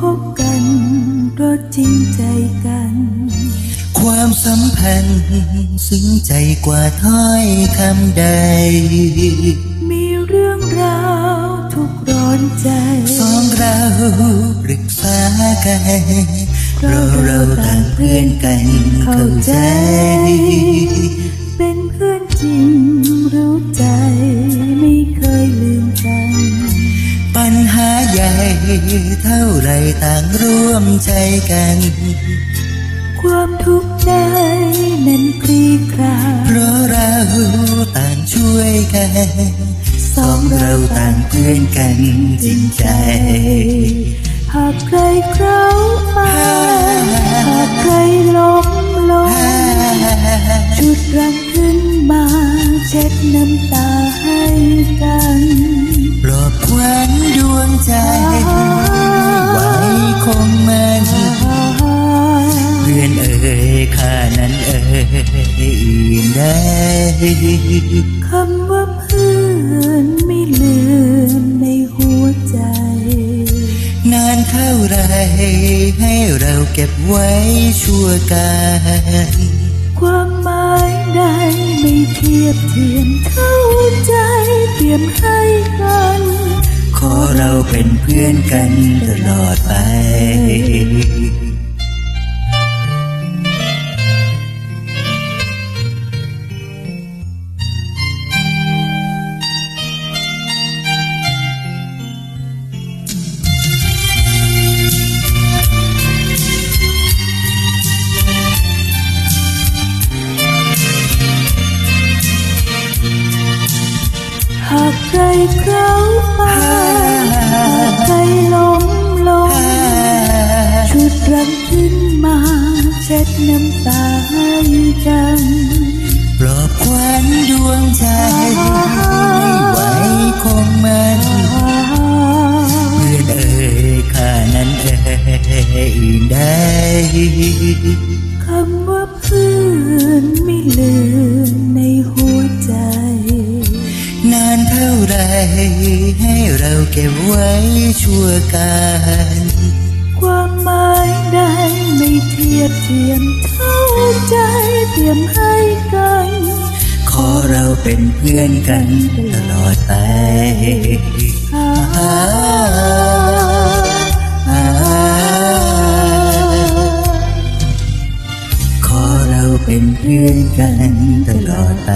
คบกันเพราะจริงใจกัน ความสัมพันธ์ซึ้งใจกว่าถ้อยคำใด มีเรื่องราวทุกข์ร้อนใจ สองเราปรึกษากันเพราะเราต่างเพื่อนกันเข้าใจ เป็นเพื่อนจริงรู้ใจไม่เคยลืมกัน ปัญหา ใหญ่เท่าไรต่างร่วมใจกัน ความทุกข์ใดนั้นคลี่คลายเพราะเราต่างช่วยกัน สองเราต่างเพื่อนกันจริงใจ หากใครเขามาหากใครล้มลงชุดรังขึ้นมาเช็ดน้ำตาให้กัน ปลอบขวัญดวงใจ ไว้คงมันเพื่อนเอ่ยข้านั้นเอ่ยอิ่มได้คำว่าเพื่อนไม่ลืมในหัวใจ นานเท่าไรให้เราเก็บไว้ชั่วกันความหมายใดไม่เทียบเทียมเท่าใจเตรียมให้ เป็นเพื่อนกันตลอดไปหากใครเขามาหาก ใครล้มลงชุดรังขึ้นมาเช็ดน้ำตาให้กันปลอบขวัญดวงใจไว้คงมันเพื่อนเอ่ยข้านั้นเอ่ยได้คำว่าเพื่อนไม่ลืม ท่าไรให้เราเก็บไว้ชั่วกันความหมายใดไม่เทียบเทียมเท่าใจเตรียมให้กัน ขอเราเป็นเพื่อนกันตลอดไปขอเราเป็นเพื่อนกันตลอดไป